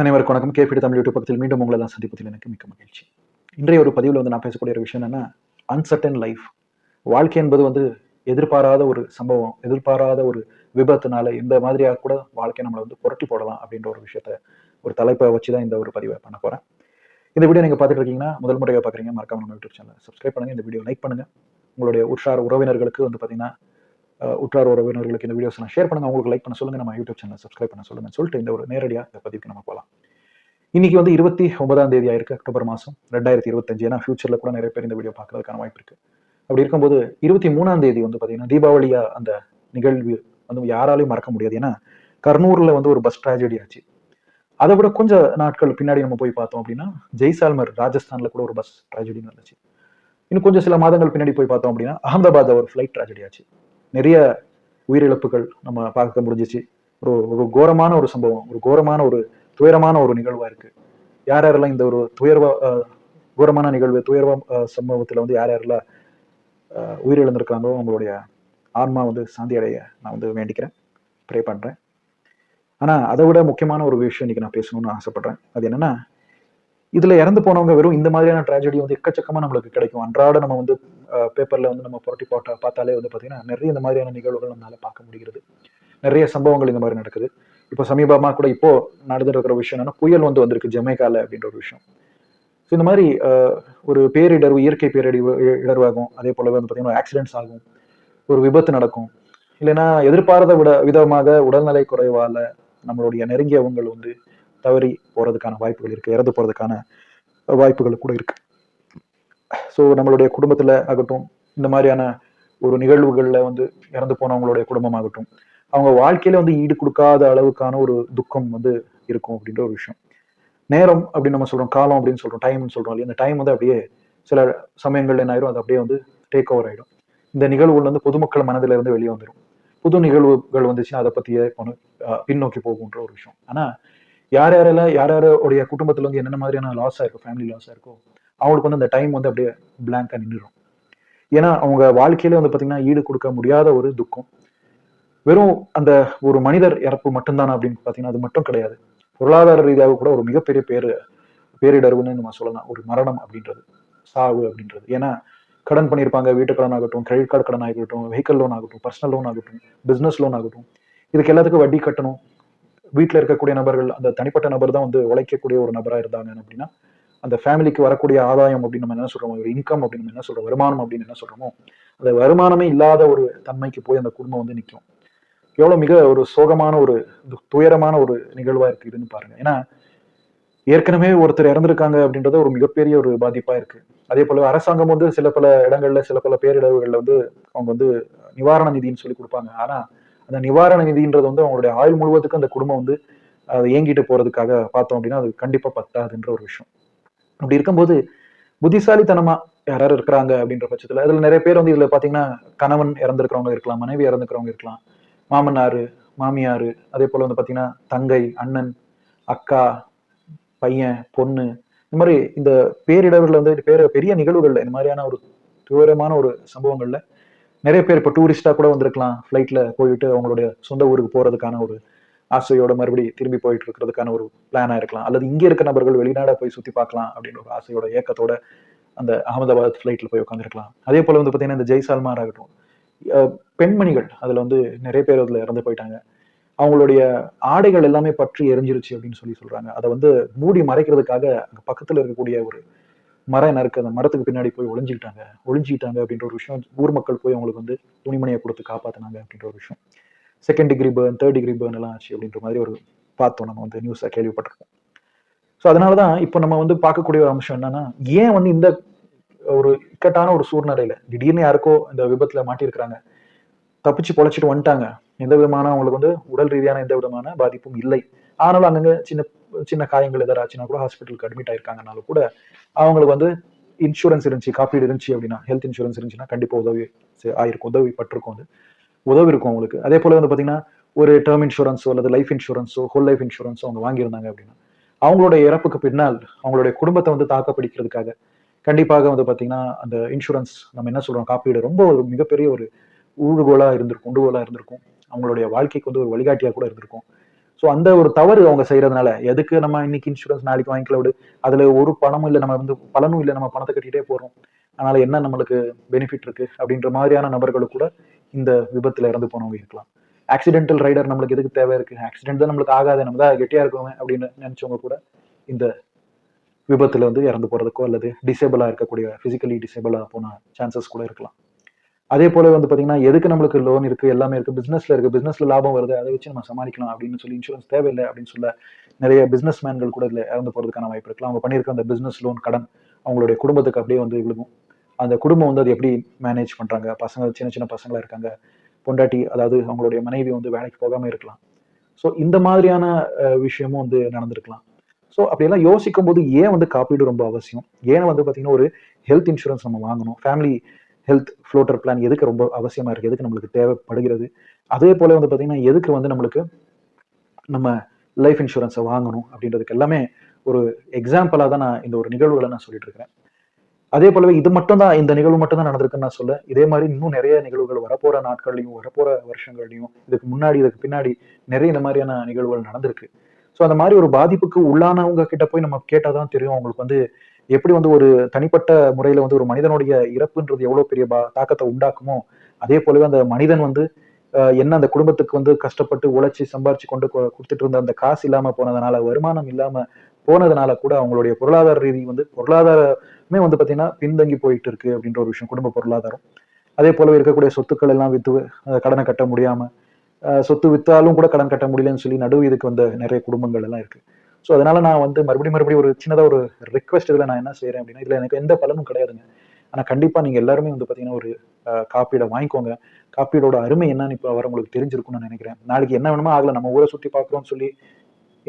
அனைவருக்கும் வணக்கம். KBD Tamil YouTube பக்கத்தில் மீண்டும் உங்களை தான் சந்திப்பதில் எனக்கு மிக்க மகிழ்ச்சி. இன்றைய ஒரு பதிவில் வந்து நான் பேசக்கூடிய ஒரு விஷயம் என்னன்னா அன்சர்டன் லைஃப் வாழ்க்கை என்பது வந்து எதிர்பாராத ஒரு சம்பவம் எதிர்பாராத ஒரு விபத்துனால இந்த மாதிரியாக கூட வாழ்க்கை நம்மளை வந்து புரட்டி போடலாம் அப்படின்ற ஒரு விஷயத்த ஒரு தலைப்பை வச்சு தான் இந்த ஒரு பதிவை பண்ண போறேன். இந்த வீடியோ நீங்க பார்த்துட்டு இருக்கீங்கன்னா முதல் முறையாக பார்க்குறீங்க மறக்காம நம்ம யூடியூப் சேனல் சப்ஸ்கிரைப் பண்ணுங்க. இந்த வீடியோ லைக் பண்ணுங்க. உங்களுடைய உற்றார் உறவினர்களுக்கு வந்து பார்த்தீங்கன்னா உற்றார் உறவினர்களுக்கு இந்த வீடியோஸ் நான் ஷேர் பண்ணுங்க. உங்களுக்கு லைக் பண்ண சொல்லுங்க. நம்ம யூடியூப் சேனல் சப்ஸ்கிரைப் பண்ண சொல்லுங்கன்னு சொல்லிட்டு இந்த ஒரு நேரடியாக இந்த பதிவுக்கு நம்ம போகலாம் இன்னைக்கு வந்து இருபத்தி ஒன்பதாம் தேதி ஆயிருக்கு அக்டோபர் மாதம் ரெண்டாயிரத்தி இருபத்தஞ்சு. ஏன்னா ஃபியூச்சரில் கூட நிறைய பேர் இந்த வீடியோ பார்க்கறதுக்கான வாய்ப்பு இருக்கு. அப்படி இருக்கும்போது இருபத்தி மூணாம் தேதி வந்து பார்த்தீங்கன்னா தீபாவளியா அந்த நிகழ்வு வந்து யாராலையும் மறக்க முடியாது. ஏன்னா கர்னூரில் வந்து ஒரு பஸ் ட்ராஜடி ஆச்சு. அதை விட கொஞ்சம் நாட்கள் பின்னாடி நம்ம போய் பார்த்தோம் அப்படின்னா ஜெய்சால்மர் ராஜஸ்தானில் கூட ஒரு பஸ் ட்ராஜடி நடந்துச்சு. இன்னும் கொஞ்சம் சில மாதங்கள் பின்னாடி போய் பார்த்தோம் அப்படின்னா அகமதாபாத் ஒரு ஃப்ளைட் ட்ராஜடி ஆச்சு. நிறைய உயிரிழப்புகள் நம்ம பார்க்க முடிஞ்சிச்சு. ஒரு ஒரு கோரமான ஒரு சம்பவம் ஒரு கோரமான ஒரு துயரமான ஒரு நிகழ்வா இருக்கு. யார் யாரெல்லாம் இந்த ஒரு துயர்வா கோரமான நிகழ்வு துயர்வா சம்பவத்துல வந்து யார் யாரெல்லாம் உயிரிழந்திருக்காங்களோ அவங்களுடைய ஆன்மா வந்து சாந்தி அடைய நான் வந்து வேண்டிக்கிறேன் ப்ரே பண்றேன். ஆனா அதை விட முக்கியமான ஒரு விஷயம் இன்னைக்கு நான் பேசணும்னு ஆசைப்படுறேன். அது என்னன்னா இதுல இறந்து போனவங்க வெறும் இந்த மாதிரியான ட்ராஜடி வந்து எக்கச்சக்கமா நம்மளுக்கு கிடைக்கும். அன்றாட நம்ம வந்து பேப்பரில் வந்து நம்ம புரட்டி போட்ட பார்த்தாலே வந்து பார்த்தீங்கன்னா நிறைய இந்த மாதிரியான நிகழ்வுகள் நம்மளால பார்க்க முடிகிறது. நிறைய சம்பவங்கள் இந்த மாதிரி நடக்குது. இப்போ சமீபமா கூட இப்போ நடந்துட்டு இருக்கிற விஷயம் என்னன்னா புயல் வந்து வந்திருக்கு ஜமைக்கால அப்படின்ற ஒரு விஷயம். ஸோ இந்த மாதிரி ஒரு பேரிடர்வு இயற்கை பேரிடர்வு இ- இடர்வாகும் அதே போலவே வந்து பார்த்தீங்கன்னா ஆக்சிடென்ட்ஸ் ஆகும். ஒரு விபத்து நடக்கும். இல்லைன்னா எதிர்பாராத விட விதமாக உடல்நிலை குறைவால நம்மளுடைய நெருங்கியவங்கள் வந்து தவறி போறதுக்கான வாய்ப்புகள் இருக்கு. இறந்து போறதுக்கான வாய்ப்புகள் கூட இருக்கு. ஸோ நம்மளுடைய குடும்பத்தில் ஆகட்டும் இந்த மாதிரியான ஒரு நிகழ்வுகளில் வந்து இறந்து போனவங்களுடைய குடும்பமாகட்டும் அவங்க வாழ்க்கையில வந்து ஈடு கொடுக்காத அளவுக்கான ஒரு துக்கம் வந்து இருக்கும் அப்படின்ற ஒரு விஷயம். நேரம் அப்படின்னு நம்ம சொல்றோம் காலம் அப்படின்னு சொல்றோம் டைம்னு சொல்றோம் இல்லையா? இந்த டைம் வந்து அப்படியே சில சமயங்கள்ல என்ன ஆயிரும் அது அப்படியே வந்து டேக் ஓவர் ஆயிடும். இந்த நிகழ்வுகள் வந்து பொதுமக்கள் மனதில இருந்து வெளியே வந்துடும் புது நிகழ்வுகள் வந்துச்சுன்னா அதை பத்தியே பின்னோக்கி போகுன்ற ஒரு விஷயம். ஆனா யார் யாரெல்லாம் யார் யாருடைய குடும்பத்துல வந்து என்னென்ன மாதிரியான லாஸ் ஆயிருக்கும் ஃபேமிலி லாஸ் ஆயிருக்கும் அவங்களுக்கு வந்து அந்த டைம் வந்து அப்படியே பிளாங்காக நின்றுடும். ஏன்னா அவங்க வாழ்க்கையில வந்து பார்த்தீங்கன்னா ஈடு கொடுக்க முடியாத ஒரு துக்கம். வெறும் அந்த ஒரு மனிதர் இறப்பு மட்டும்தானா அப்படின்னு பார்த்தீங்கன்னா அது மட்டும் கிடையாது. பொருளாதார ரீதியாக கூட ஒரு மிகப்பெரிய பேரு பேரிடர்வுன்னு நம்ம சொல்லலாம். ஒரு மரணம் அப்படின்றது சாவு அப்படின்றது. ஏன்னா கடன் பண்ணியிருப்பாங்க வீட்டு கடன் ஆகட்டும் கிரெடிட் கார்டு கடன் ஆகட்டும் வெஹிக்கல் லோன் ஆகட்டும் பர்சனல் லோன் ஆகட்டும் பிஸ்னஸ் லோன் ஆகட்டும். இதுக்கு எல்லாத்துக்கும் வட்டி கட்டணும். வீட்டில் இருக்கக்கூடிய நபர்கள் அந்த தனிப்பட்ட நபர் தான் வந்து உழைக்கக்கூடிய ஒரு நபராக இருந்தாங்க அப்படின்னா அந்த ஃபேமிலிக்கு வரக்கூடிய ஆதாயம் அப்படின்னு நம்ம என்ன சொல்றோமோ ஒரு இன்கம் அப்படின்னு நம்ம என்ன சொல்றோம் வருமானம் அப்படின்னு என்ன சொல்றோமோ அந்த வருமானமே இல்லாத ஒரு தன்மைக்கு போய் அந்த குடும்பம் வந்து நிற்கும் எவ்வளவு மிக ஒரு சோகமான ஒரு துயரமான ஒரு நிகழ்வா இருக்கு இதுன்னு பாருங்க. ஏன்னா ஏற்கனவே ஒருத்தர் இறந்திருக்காங்க அப்படின்றது ஒரு மிகப்பெரிய ஒரு பாதிப்பா இருக்கு. அதே போல அரசாங்கம் வந்து சில பல இடங்கள்ல சில பல பேரிடவுகள்ல வந்து அவங்க வந்து நிவாரண நிதின்னு சொல்லி கொடுப்பாங்க. ஆனா அந்த நிவாரண நிதின்றது வந்து அவங்களுடைய ஆயுள் முழுவதுக்கு அந்த குடும்பம் வந்து அதை ஏங்கிட்டு போறதுக்காக பார்த்தோம் அப்படின்னா அது கண்டிப்பா பத்தாதுன்ற ஒரு விஷயம். அப்படி இருக்கும்போது புத்திசாலித்தனமா யாராவது இருக்கிறாங்க அப்படின்ற பட்சத்துல அதுல நிறைய பேர் வந்து இதுல பாத்தீங்கன்னா கணவன் இறந்துருக்கிறவங்க இருக்கலாம் மனைவி இறந்துக்கிறவங்க இருக்கலாம். மாமனாரு மாமியாரு அதே போல வந்து பாத்தீங்கன்னா தங்கை அண்ணன் அக்கா பையன் பொண்ணு இந்த மாதிரி இந்த பேரிடர்ல வந்து பேர பெரிய நிகழ்வுகள்ல இந்த மாதிரியான ஒரு தீவிரமான ஒரு சம்பவங்கள்ல நிறைய பேர் இப்போ டூரிஸ்டா கூட வந்திருக்கலாம் ஃப்ளைட்ல போயிட்டு அவங்களுடைய சொந்த ஊருக்கு போறதுக்கான ஒரு ஆசையோட மறுபடி திரும்பி போயிட்டு இருக்கிறதுக்கான ஒரு பிளானா இருக்கலாம். அல்லது இங்கே இருக்க நபர்கள் வெளிநாட போய் சுத்தி பார்க்கலாம் அப்படின்ற ஒரு ஆசையோட ஏக்கத்தோட அந்த அகமதாபாத் ஃப்ளைட்டில் போய் உட்காந்துருக்கலாம் அதே போல வந்து பாத்தீங்கன்னா இந்த ஜெய்சால்மார் ஆகட்டும் பெண்மணிகள் அதுல வந்து நிறைய பேர் அதுல இறந்து போயிட்டாங்க. அவங்களுடைய ஆடைகள் எல்லாமே பற்றி எரிஞ்சிருச்சு அப்படின்னு சொல்லி சொல்றாங்க. அதை வந்து மூடி மறைக்கிறதுக்காக அங்க பக்கத்துல இருக்கக்கூடிய ஒரு மரம் நறுக்கு அந்த மரத்துக்கு பின்னாடி போய் ஒளிஞ்சுக்கிட்டாங்க. ஒளிஞ்சுக்கிட்டாங்க அப்படின்ற ஒரு விஷயம் ஊர் மக்கள் போய் அவங்களுக்கு வந்து துணிமணியை கொடுத்து காப்பாத்தினாங்க அப்படின்ற ஒரு விஷயம். Second degree burn third degree burn எல்லாம் ஆச்சு அப்படின்ற மாதிரி ஒரு பார்த்தோம் நம்ம வந்து நியூஸை கேள்விப்பட்டிருக்கோம். ஸோ அதனால தான் இப்போ நம்ம வந்து பார்க்கக்கூடிய ஒரு அம்சம் என்னன்னா ஏன் வந்து இந்த ஒரு இக்கட்டான ஒரு சூழ்நிலையில திடீர்னு யாருக்கோ இந்த விபத்துல மாட்டியிருக்கிறாங்க தப்பிச்சு பொழைச்சிட்டு வந்துட்டாங்க எந்த விதமான அவங்களுக்கு வந்து உடல் ரீதியான எந்த விதமான பாதிப்பும் இல்லை. ஆனாலும் அங்கங்க சின்ன சின்ன காயங்கள் எதாவது ஆச்சுன்னா கூட ஹாஸ்பிட்டலுக்கு அட்மிட் ஆயிருக்காங்கனாலும் கூட அவங்களுக்கு வந்து இன்சூரன்ஸ் இருந்துச்சு காப்பீடு இருந்துச்சு அப்படின்னா ஹெல்த் இன்சூரன்ஸ் இருந்துச்சுன்னா கண்டிப்பா உதவி ஆயிருக்கும் உதவி பட்டிருக்கும் வந்து உதவி இருக்கும் அவங்களுக்கு. அதே போல வந்து பார்த்தீங்கன்னா ஒரு டேர்ம் இன்சூரன்ஸோ அல்லது லைஃப் இன்சூரன்ஸோ ஹோல் லைஃப் இன்சூரன்ஸோ அவங்க வாங்கியிருந்தாங்க அப்படின்னா அவங்களோட இறப்புக்கு பின்னால் அவங்களுடைய குடும்பத்தை வந்து தாக்க பிடிக்கிறதுக்காக கண்டிப்பாக வந்து பார்த்தீங்கன்னா அந்த இன்சூரன்ஸ் நம்ம என்ன சொல்றோம் காப்பீடு ரொம்ப ஒரு மிகப்பெரிய ஒரு ஊடுகோலா இருந்திருக்கும் உண்டுகோலா இருந்திருக்கும். அவங்களுடைய வாழ்க்கைக்கு வந்து ஒரு வழிகாட்டியா கூட இருந்திருக்கும். ஸோ அந்த ஒரு தவறு அவங்க செய்யறதுனால எதுக்கு நம்ம இன்னைக்கு இன்சூரன்ஸ் நாளைக்கு வாங்கிக்கல விடு? அதுல ஒரு பணமும் இல்லை நம்ம வந்து பலனும் இல்லை நம்ம பணத்தை கட்டிட்டே போறோம். அதனால என்ன நம்மளுக்கு பெனிஃபிட் இருக்கு அப்படின்ற மாதிரியான நபர்கள் கூட இந்த விபத்துல இறந்து போனவங்க இருக்கலாம். ஆக்சிடென்டல் ரைடர் நம்மளுக்கு எதுக்கு தேவை இருக்கு? ஆக்சிடென்ட் தான் நம்மளுக்கு ஆகாது நம்ம தான் கெட்டியா இருக்கோமே அப்படின்னு நினைச்சவங்க கூட இந்த விபத்துல வந்து இறந்து போறதுக்கோ அல்லது டிசேபிளா இருக்கக்கூடிய பிசிக்கலி டிசேபிளா போன சான்சஸ் கூட இருக்கலாம். அதே போல வந்து பாத்தீங்கன்னா எதுக்கு நம்மளுக்கு லோன் இருக்கு? எல்லாமே இருக்கு. பிசினஸ்ல இருக்கு. பிசினஸ்ல லாபம் வருது. அதை வச்சு நம்ம சமாளிக்கலாம் அப்படின்னு சொல்லி இன்சூரன்ஸ் தேவையில்லை அப்படின்னு சொல்ல நிறைய பிசினஸ் மேன்கள் கூட இதுல இறந்து போறதுக்கான வாய்ப்பு இருக்கலாம். அவங்க பண்ணியிருக்க அந்த பிசினஸ் லோன் கடன் அவங்களுடைய குடும்பத்துக்கு அப்படியே வந்து விழுகும். அந்த குடும்பம் வந்து அது எப்படி மேனேஜ் பண்ணுறாங்க பசங்க சின்ன சின்ன பசங்களாக இருக்காங்க. பொண்டாட்டி அதாவது அவங்களுடைய மனைவி வந்து வேலைக்கு போகாமல் இருக்கலாம். ஸோ இந்த மாதிரியான விஷயமும் வந்து நடந்திருக்கலாம். ஸோ அப்படியெல்லாம் யோசிக்கும் போது ஏன் வந்து காப்பீடு ரொம்ப அவசியம்? ஏன் வந்து பார்த்தீங்கன்னா ஒரு ஹெல்த் இன்சூரன்ஸ் நம்ம வாங்கணும்? ஃபேமிலி ஹெல்த் ஃப்ளோட்டர் பிளான் எதுக்கு ரொம்ப அவசியமாக இருக்குது எதுக்கு நம்மளுக்கு தேவைப்படுகிறது? அதே போல் வந்து பார்த்தீங்கன்னா எதுக்கு வந்து நம்மளுக்கு நம்ம லைஃப் இன்சூரன்ஸை வாங்கணும்? அப்படின்றதுக்கு எல்லாமே ஒரு எக்ஸாம்பிளாக தான் நான் இந்த ஒரு நிகழ்வுகளை நான் சொல்லிட்டு இருக்கிறேன். அதே போலவே இது மட்டும் தான் இந்த நிகழ்வு மட்டும் தான் நடந்திருக்குன்னு நான் சொல்ல இதே மாதிரி இன்னும் நிறைய நிகழ்வுகள் வரப்போற நாட்கள்லையும் வரப்போற வருஷங்கள்லையும் இதுக்கு முன்னாடி இதுக்கு பின்னாடி நிறைய இந்த மாதிரியான நிகழ்வுகள் நடந்திருக்கு. ஸோ அந்த மாதிரி ஒரு பாதிப்புக்கு உள்ளானவங்க கிட்ட போய் நம்ம கேட்டாதான் தெரியும் அவங்களுக்கு வந்து எப்படி வந்து ஒரு தனிப்பட்ட முறையில வந்து ஒரு மனிதனுடைய இறப்புன்றது எவ்வளவு பெரிய பா தாக்கத்தை உண்டாக்குமோ அதே போலவே அந்த மனிதன் வந்து என்ன அந்த குடும்பத்துக்கு வந்து கஷ்டப்பட்டு உழைச்சி சம்பாரிச்சு கொண்டு கொடுத்துட்டு இருந்த அந்த காசு இல்லாம போனதுனால வருமானம் இல்லாம போனதுனால கூட அவங்களுடைய பொருளாதார ரீதி வந்து பொருளாதாரமே வந்து பார்த்தீங்கன்னா பின்தங்கி போயிட்டு இருக்கு அப்படின்ற ஒரு விஷயம் குடும்ப பொருளாதாரம். அதே போலவே இருக்கக்கூடிய சொத்துக்கள் எல்லாம் வித்து கடனை கட்ட முடியாம சொத்து வித்தாலும் கூட கடன் கட்ட முடியலன்னு சொல்லி நடுவு இதுக்கு வந்த நிறைய குடும்பங்கள் எல்லாம் இருக்கு. ஸோ அதனால நான் வந்து மறுபடியும் மறுபடியும் ஒரு சின்னதாக ஒரு ரிக்வெஸ்ட் இதில் நான் என்ன செய்யறேன் அப்படின்னா இதில் எனக்கு எந்த பலனும் கிடையாதுங்க. ஆனால் கண்டிப்பாக நீங்கள் எல்லாருமே வந்து பார்த்தீங்கன்னா ஒரு காப்பீடை வாங்கிக்கோங்க. காப்பீடோட அருமை என்னன்னு இப்போ வர உங்களுக்கு தெரிஞ்சிருக்கும்னு நான் நினைக்கிறேன். நாளைக்கு என்ன வேணுமோ ஆகல நம்ம ஊரை சுற்றி பார்க்குறோம்னு சொல்லி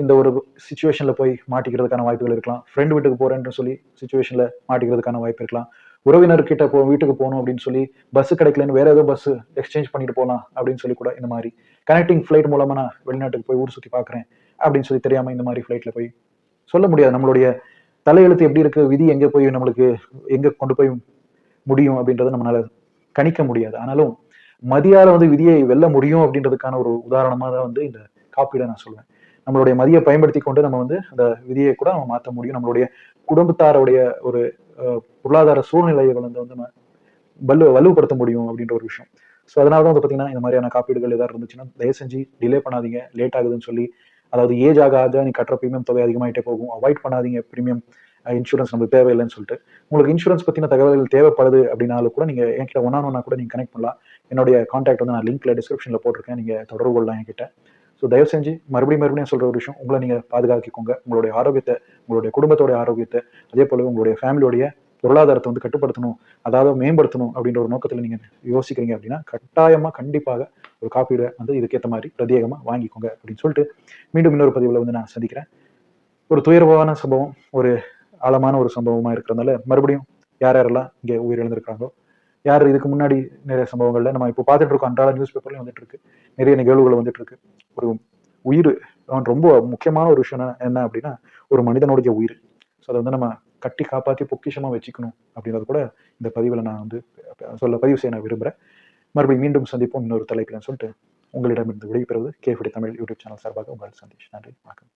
இந்த ஒரு சுச்சுவேஷனில் போய் மாட்டிக்கிறதுக்கான வாய்ப்புகள் இருக்கலாம். ஃப்ரெண்ட் வீட்டுக்கு போகிறேன்னு சொல்லி சுச்சுவேஷனில் மாட்டிக்கிறதுக்கான வாய்ப்பு இருக்கலாம். உறவினர்கிட்ட போ வீட்டுக்கு போகணும் அப்படின்னு சொல்லி பஸ் கிடைக்கலன்னு வேற ஏதோ பஸ் எக்ஸ்சேஞ்ச் பண்ணிட்டு போகலாம் அப்படின்னு சொல்லி கூட இந்த மாதிரி கனெக்டிங் ஃப்ளைட் மூலமாக நான் வெளிநாட்டுக்கு போய் ஊர் சுற்றி பார்க்குறேன் அப்படின்னு சொல்லி தெரியாமல் இந்த மாதிரி ஃப்ளைட்டில் போய் சொல்ல முடியாது. நம்மளுடைய தலையெழுத்து எப்படி இருக்கு விதி எங்கே போய் நம்மளுக்கு எங்கே கொண்டு போய் முடியும் அப்படின்றத நம்மளால கணிக்க முடியாது. ஆனாலும் மதியால வந்து விதியை வெல்ல முடியும் அப்படின்றதுக்கான ஒரு உதாரணமாக தான் வந்து இந்த காப்பீடை நான் சொல்லுவேன் நம்மளுடைய மதியை பயன்படுத்தி கொண்டு நம்ம வந்து அந்த விதியை கூட நம்ம மாற்ற முடியும். நம்மளுடைய குடும்பத்தாருடைய ஒரு பொருளாதார சூழ்நிலையை வந்து வந்து நம்ம வலு வலுப்படுத்த முடியும் அப்படின்ற ஒரு விஷயம். ஸோ அதனால தான் வந்து பார்த்தீங்கன்னா இந்த மாதிரியான காப்பீடுகள் ஏதாவது இருந்துச்சுன்னா தயவு செஞ்சு டிலே பண்ணாதீங்க லேட் ஆகுதுன்னு சொல்லி அதாவது ஏஜ் ஆக ஆக நீ கட்டுற ப்ரீமியம் தொகை அதிகமாகிட்டே போகும் அவாய்ட் பண்ணாதீங்க ப்ரீமியம் இன்சூரன்ஸ் நமக்கு தேவையில்லைன்னு சொல்லிட்டு. உங்களுக்கு இன்சூரன்ஸ் பற்றின தகவல்கள் தேவைப்படுது அப்படின்னாலும் கூட நீங்கள் என்கிட்ட ஒன் ஆன் ஒன்னா கூட நீங்கள் கனெக்ட் பண்ணலாம். என்னுடைய காண்டாக்ட் வந்து நான் லிங்க்ல டிஸ்கிரிப்ஷனில் போட்டிருக்கேன் நீங்கள் தொடர்பு கொள்ளலாம் என்கிட்ட. ஸோ தயவு செஞ்சு மறுபடியும் மறுபடியும் சொல்கிற ஒரு விஷயம் உங்களை நீங்கள் பாதுகாக்கிக்கோங்க. உங்களுடைய ஆரோக்கியத்தை உங்களுடைய குடும்பத்தோடைய ஆரோக்கியத்தை அதே போல உங்களுடைய ஃபேமிலியோடைய பொருளாதாரத்தை வந்து கட்டுப்படுத்தணும் அதாவது மேம்படுத்தணும் அப்படின்ற ஒரு நோக்கத்தில் நீங்கள் யோசிக்கிறீங்க அப்படின்னா கட்டாயமாக கண்டிப்பாக ஒரு காப்பீடு வந்து இதுக்கேற்ற மாதிரி பிரத்யேகமாக வாங்கிக்கோங்க அப்படின்னு சொல்லிட்டு மீண்டும் இன்னொரு பதிவில் வந்து நான் சந்திக்கிறேன். ஒரு துயர்வான சம்பவம் ஒரு ஆழமான ஒரு சம்பவமாக இருக்கிறதுனால மறுபடியும் யார் யாரெல்லாம் இங்கே உயிரிழந்திருக்கிறாங்களோ யார் இதுக்கு முன்னாடி நிறைய சம்பவங்கள்ல? நம்ம இப்போ பார்த்துட்டு இருக்கோம். அன்றாட நியூஸ் பேப்பர்லயும் வந்துட்டு இருக்கு. நிறைய நிகழ்வுகள் வந்துட்டு இருக்கு. ஒரு உயிர் அவன் ரொம்ப முக்கியமான ஒரு விஷயம் என்ன- அப்படின்னா ஒரு மனிதனுடைய உயிர். ஸோ அதை வந்து நம்ம கட்டி காப்பாற்றி பொக்கிஷமாக வச்சுக்கணும் அப்படின்றது கூட இந்த பதிவில் நான் வந்து சொல்ல பதிவு செய்ய நான் விரும்புகிறேன் மறுபடியும் மீண்டும் சந்திப்போம். இன்னொரு தலைப்பில் சொல்லிட்டு உங்களிடமிருந்து விடைபெறுவது கேஃபிடி தமிழ் யூடியூப் சேனல் சார்பாக உங்கள் சந்தீஷ். நன்றி. வணக்கம்.